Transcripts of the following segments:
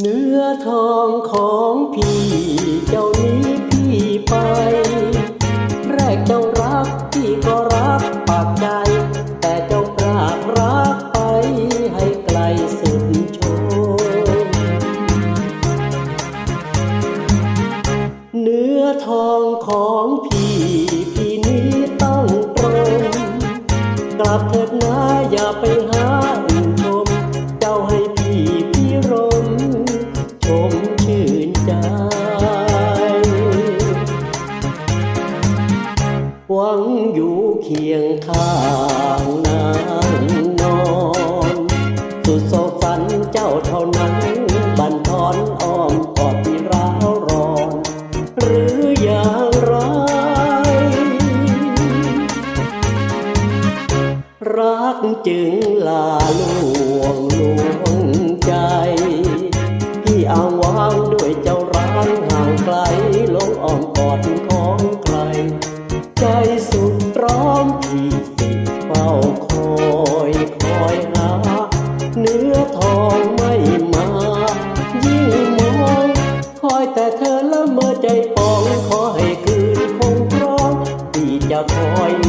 เนื้อทองของพี่เจ้านี้พี่ไป แรกเจ้ารักพี่ก็รักปากใจ แต่เจ้าปรากรักไปให้ไกลสุดชยเนื้อทองของพี่พี่นี้ต้องตรง กลับเถิดนะอย่าไป หวังอยู่เคียงข้างนางนอน สุดโซฝันเจ้าเท่านั้น บันทอนอ้อมกอดที่ร้าวร้อน หรืออย่างไร รักจึงลาล เนื้อทองไม่มา ยิ่งมอง คอยแต่เธอละเมอใจปอง ขอให้คืนคงครองที่จะคอย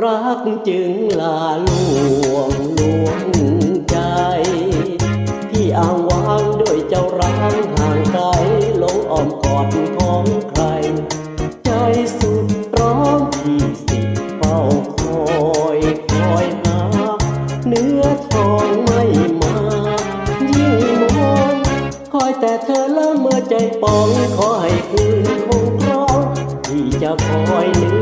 รักจึงลาลวงลวงใจ พี่อ้างว้างด้วยเจ้าร้างห่างไกลหลงอ้อมกอดของใคร ใจสุดร้องที่สิเฝ้าคอยคอยหาเนื้อทองไม่มายิ่งมองคอยแต่เธอแล้วเมื่อใจปองขอให้คืนคงครองที่จะคอยเนื้อ